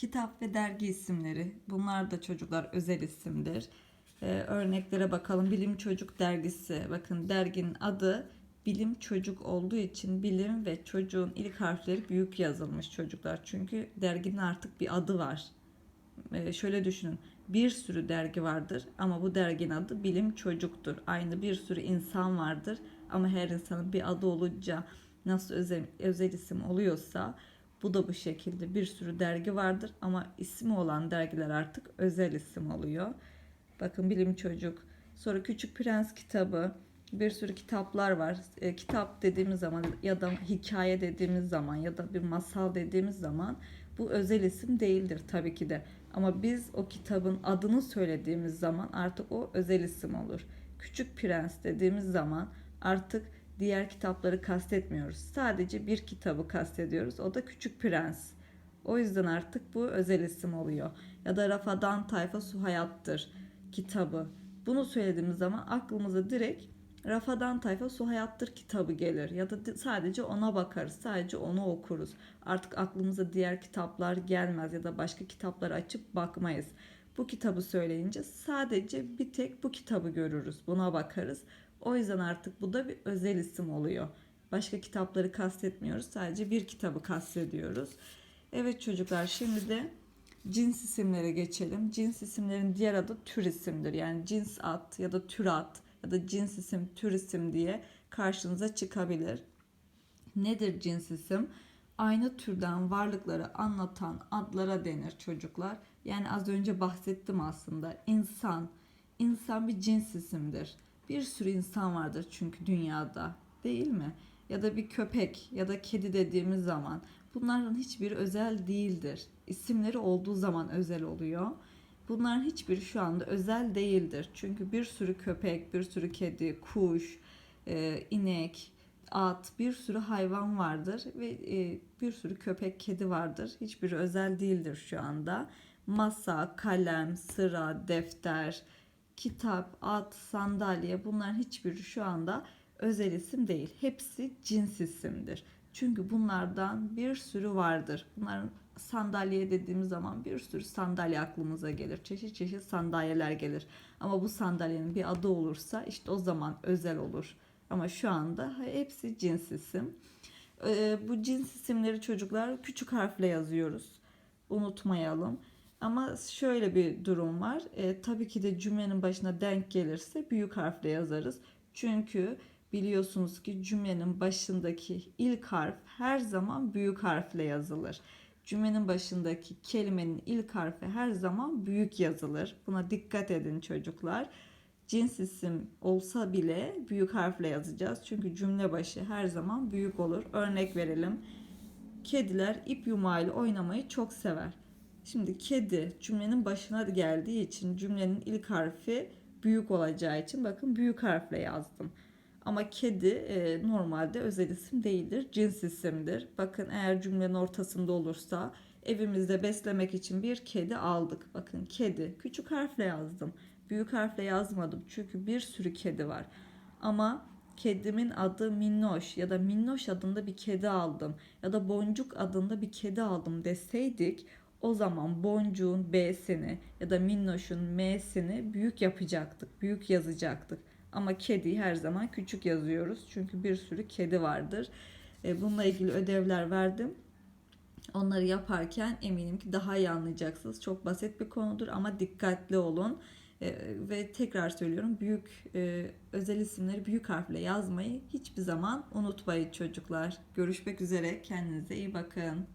Kitap ve dergi isimleri. Bunlar da çocuklar özel isimdir. Ee, örneklere bakalım. Bilim Çocuk dergisi. Bakın derginin adı Bilim Çocuk olduğu için bilim ve çocuğun ilk harfleri büyük yazılmış çocuklar. Çünkü derginin artık bir adı var. Ee, şöyle düşünün. Bir sürü dergi vardır ama bu derginin adı Bilim Çocuk'tur. Aynı bir sürü insan vardır ama her insanın bir adı olunca nasıl özel, özel isim oluyorsa bu da bu şekilde bir sürü dergi vardır ama ismi olan dergiler artık özel isim oluyor. Bakın Bilim Çocuk, sonra Küçük Prens kitabı, bir sürü kitaplar var. E, kitap dediğimiz zaman ya da hikaye dediğimiz zaman ya da bir masal dediğimiz zaman bu özel isim değildir tabii ki de. Ama biz o kitabın adını söylediğimiz zaman artık o özel isim olur. Küçük Prens dediğimiz zaman artık diğer kitapları kastetmiyoruz. Sadece bir kitabı kastediyoruz. O da Küçük Prens. O yüzden artık bu özel isim oluyor. Ya da Rafadan Tayfa Su Hayattır kitabı. Bunu söylediğimiz zaman aklımıza direkt Rafadan Tayfa Su Hayattır kitabı gelir. Ya da sadece ona bakarız. Sadece onu okuruz. Artık aklımıza diğer kitaplar gelmez ya da başka kitapları açıp bakmayız. Bu kitabı söyleyince sadece bir tek bu kitabı görürüz. Buna bakarız. O yüzden artık bu da bir özel isim oluyor. Başka kitapları kastetmiyoruz. Sadece bir kitabı kastediyoruz. Evet çocuklar şimdi de cins isimlere geçelim. Cins isimlerin diğer adı tür isimdir. Yani cins at ya da tür at ya da cins isim, tür isim diye karşınıza çıkabilir. Nedir cins isim? Aynı türden varlıkları anlatan adlara denir çocuklar. Yani az önce bahsettim aslında. İnsan, insan bir cins isimdir. Bir sürü insan vardır çünkü dünyada değil mi? Ya da bir köpek ya da kedi dediğimiz zaman bunların hiçbiri özel değildir. İsimleri olduğu zaman özel oluyor. Bunların hiçbiri şu anda özel değildir. Çünkü bir sürü köpek, bir sürü kedi, kuş, e, inek, at, bir sürü hayvan vardır ve e, bir sürü köpek, kedi vardır. Hiçbiri özel değildir şu anda. Masa, kalem, sıra, defter, kitap, at, sandalye bunların hiçbiri şu anda özel isim değil. Hepsi cins isimdir. Çünkü bunlardan bir sürü vardır. Bunların sandalye dediğimiz zaman bir sürü sandalye aklımıza gelir. Çeşit çeşit sandalyeler gelir. Ama bu sandalyenin bir adı olursa işte o zaman özel olur. Ama şu anda hepsi cins isim. Ee, bu cins isimleri çocuklar küçük harfle yazıyoruz. Unutmayalım. Ama şöyle bir durum var. E, tabii ki de cümlenin başına denk gelirse büyük harfle yazarız. Çünkü biliyorsunuz ki cümlenin başındaki ilk harf her zaman büyük harfle yazılır. Cümlenin başındaki kelimenin ilk harfi her zaman büyük yazılır. Buna dikkat edin çocuklar. Cins isim olsa bile büyük harfle yazacağız. Çünkü cümle başı her zaman büyük olur. Örnek verelim. Kediler ip yumağıyla oynamayı çok sever. Şimdi kedi cümlenin başına geldiği için cümlenin ilk harfi büyük olacağı için bakın büyük harfle yazdım. Ama kedi e, normalde özel isim değildir, cins isimdir. Bakın eğer cümlenin ortasında olursa evimizde beslemek için bir kedi aldık. Bakın kedi küçük harfle yazdım. Büyük harfle yazmadım çünkü bir sürü kedi var. Ama kedimin adı Minnoş ya da Minnoş adında bir kedi aldım ya da Boncuk adında bir kedi aldım deseydik o zaman boncuğun B'sini ya da minnoşun M'sini büyük yapacaktık, büyük yazacaktık. Ama kedi her zaman küçük yazıyoruz çünkü bir sürü kedi vardır. E, bununla ilgili ödevler verdim. Onları yaparken eminim ki daha iyi anlayacaksınız. Çok basit bir konudur ama dikkatli olun. E, ve tekrar söylüyorum büyük e, özel isimleri büyük harfle yazmayı hiçbir zaman unutmayın çocuklar. Görüşmek üzere. Kendinize iyi bakın.